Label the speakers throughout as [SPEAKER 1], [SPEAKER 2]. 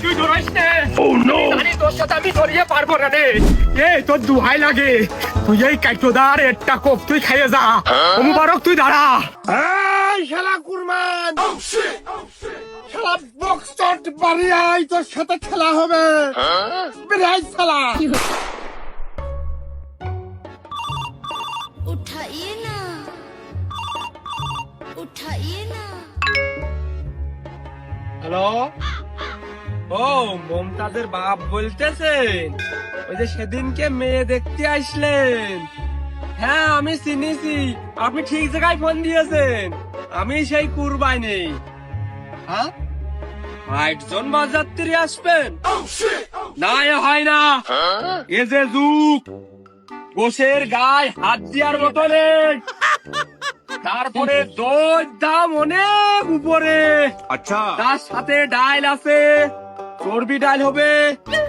[SPEAKER 1] Oh, তুই
[SPEAKER 2] ধরাইস oh, oh, খেলা হবে। বিরাজ শালা।
[SPEAKER 1] হ্যালো? ও মমতাজের বাপ বলতেছেন। ওই যে সেদিনকে মেয়ে দেখতে আসলেন। হ্যাঁ আমি চিনিছি। আপনি ঠিক জায়গায় ফোন দিয়েছেন। আমি সেই কুরবাই নেই হ্যাঁ? আটজন বাজাত্রী আসবেন? না এ হয় না। এ যে যুগ। গোসের গায়ে হাত দেওয়ার মতো তারপরে দই দাম অনেক উপরে।
[SPEAKER 2] আচ্ছা।
[SPEAKER 1] তার সাথে ডাইল আছে। চর্বি ডাল হবে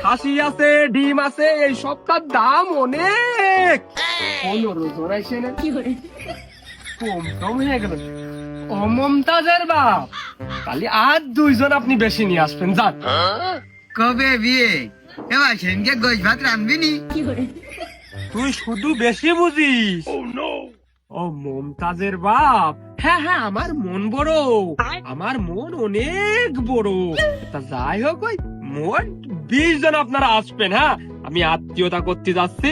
[SPEAKER 1] খাসি আছে ডিম আছে এই সবটার দাম অনেক। পনেরো জন আইসে না কম কম হয়ে গেল। ও মমতাজের বাপ। তাহলে আর দুইজন আপনি বেশি নিয়ে আসবেন যান।
[SPEAKER 3] কবে বিয়ে? এবার সেনকে গোছ ভাত রানবি নি
[SPEAKER 1] তুই শুধু বেশি বুঝিস। ও মমতাজের বাপ। হ্যাঁ হ্যাঁ আমার মন বড়। আমার মন অনেক বড়। তা যাই হোক ওই মোট বিশ জন আপনারা আসবেন হ্যাঁ? আমি আত্মীয়তা করতে যাচ্ছি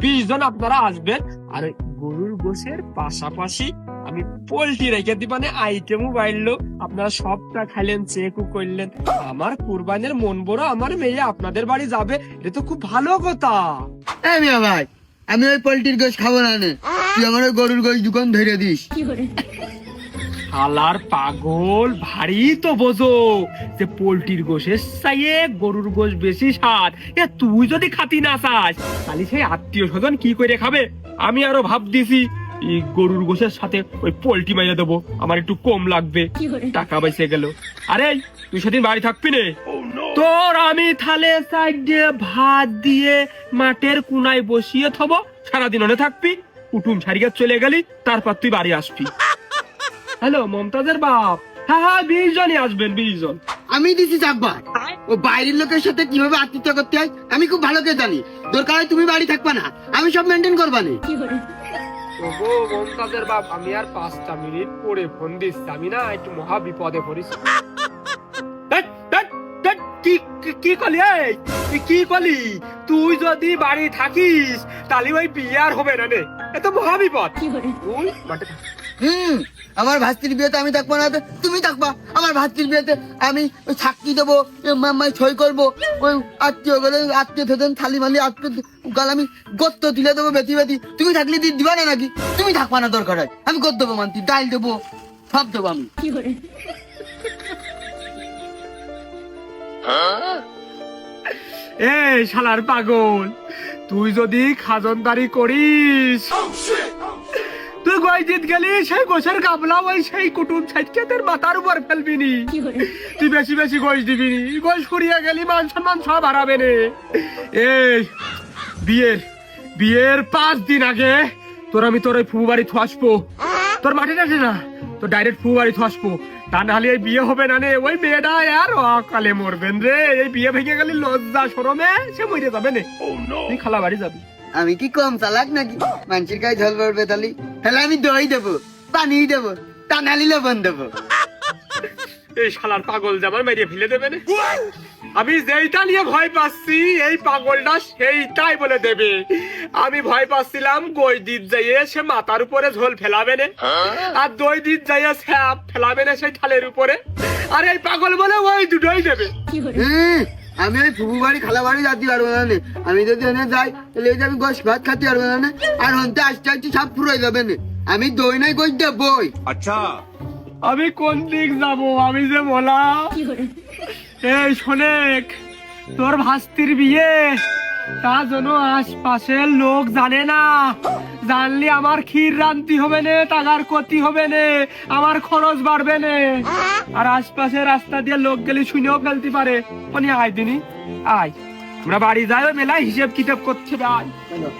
[SPEAKER 1] বিশ জন আপনারা আসবেন। আর গরুর গোশের পাশাপাশি আমি পোল্ট্রি রেখে দিবানে আইটেমও বাড়লো আপনারা সবটা খাইলেন চেকও করলেন। আমার কুরবানের মন বড় আমার মেয়ে আপনাদের বাড়ি যাবে এটা তো খুব ভালো কথা।
[SPEAKER 3] এ মিয়া ভাই আমি ওই পোল্ট্রির গোছ খাব না নে। তুই আমার গরুর গোছ দোকান ধরে দিস।
[SPEAKER 1] হালার পাগল, ভারী তো বোঝো। যে পোল্ট্রির গোশের চাইয়ে গরুর গোশ বেশি স্বাদ। এ তুই যদি খাতি না চাস, তাহলে সেই আত্মীয় স্বজন কি করে খাবে? আমি আরও ভাব দিছি। এই গরুর গোশের সাথে ওই পোল্ট্রি মাইয়া দেবো। আমার একটু কম লাগবে। টাকা বেঁচে গেল। আরে, তুই সেদিন বাড়ি থাকবি নে? তোর আমি থালে সাইড দিয়ে ভাত দিয়ে মাঠের কুনায় বসিয়ে থবো। সারাদিন ওনে থাকবি? কুটুম ছাড়িয়ে চলে গেলি তারপর তুই বাড়ি আসবি। হ্যালো মমতাজের বাপ। হ্যাঁ হ্যাঁ বিশ জনই আসবেন বিশ জন
[SPEAKER 3] আমি দিছি ও বাইরের লোকের সাথে কীভাবে আতিথ্য করতে হয় আমি খুব ভালো করে জানি। দরকার হয় তুমি বাড়ি থাকবা না আমি সব মেনটেন করবা নে।
[SPEAKER 1] ওগো মমতাজের বাপ আমি আর পাঁচটা মিনিট পরে ফোন দিচ্ছি। আমি না একটু মহা বিপদে পড়েছি। কি- কি করলি এই? তুই কি করলি তুই যদি বাড়ি থাকিস তাহলে ওই বিয়ে আর হবে না রে এ তো মহা বিপদ। তুই মাঠে। থাক।
[SPEAKER 3] হুম আমার ভাস্তির বিয়েতে আমি থাকব না তো তুমি থাকবা। আমার ভাস্তির বিয়েতে আমি ওই সাক্ষী দেবো মামায় সই করব। ওই আত্মীয় গেলে আত্মীয় থেতেন থালি মালি আত্মীয় গাল আমি গত্ত তুলে দেবো বেতি বেতি তুমি থাকলে দি দিবা না নাকি? তুমি থাকবা না দরকার। হয় আমি গত দেবো মানতি ডাল দেবো সব দেবো আমি।
[SPEAKER 1] এই শালার পাগল তুই যদি খাজনদারি করিস তুই গয়জিত গেলি সেই গোছের কাবলা ওই সেই কুটুম ছাইটকে তোর মাথার উপর ফেলবি নি তুই বেশি বেশি গোশ দিবি নি গোশ ফুরিয়ে গেলি মান সম্মান সব হারাবে নে। এই বিয়ের বিয়ের পাঁচ দিন আগে তোর আমি তোর ওই ফুবু বাড়ি থাসবো তোর মাঠে টাটে না? তোর ডাইরেক্ট পু বাড়ি থসবো তা নাহলে এই বিয়ে হবে না রে ওই মেয়েটা আর অকালে মরবেন রে। এই বিয়ে ভেঙে গেলি লজ্জা সরমে সে মরে যাবে নে। তুই খালা বাড়ি যাবি।
[SPEAKER 3] আমি কি কম চালাক নাকি? মানুষের গায়ে ঝল পড়বে তালি। তাহলে আমি দই দেবো পানি দেবো টানালি লবণ দেবো।
[SPEAKER 1] এই শালার পাগল জামার মেরে ফেলে দেবে না। আমি যেইটা নিয়ে ভয় পাচ্ছি এই পাগলটা সেইটাই বলে দেবে। আমি ভয় পাচ্ছিলাম গই দিত যাইয়ে সে মাথার উপরে ঝোল ফেলাবে না। আর দই দিত যাইয়ে স্যাপ ফেলাবে না সেই থালের উপরে। আর এই পাগল বলে ওই দুটোই দেবে।
[SPEAKER 3] হুম, আমি ওই ফুবু বাড়ি খালা বাড়ি যাতে পারব না নে। আমি যদি এনে যাই তাহলে এই যে আমি গোশ ভাত খাতে পারব না। আর হন্তে আসতে আসতে সব ফুরাই যাবে না। আমি দই নাই গোশ দেবই।
[SPEAKER 2] আচ্ছা।
[SPEAKER 1] আমি কোন দিক যাব আমি যে বলা? এই শোনেক তোর ভাস্তির বিয়ে তা যেন আশপাশের লোক জানে না। জানলে আমার ক্ষীর রান্তি হবে নে টাকার ক্ষতি হবে নে আমার খরচ বাড়বে নে। আর আশপাশে রাস্তা দিয়ে লোক গেলে শুনেও ফেলতে পারে। উনি আয় দিনি আয়। আমরা বাড়ি যাই ওই মেলায় হিসেব কিতাব করছে আয়
[SPEAKER 3] ওই।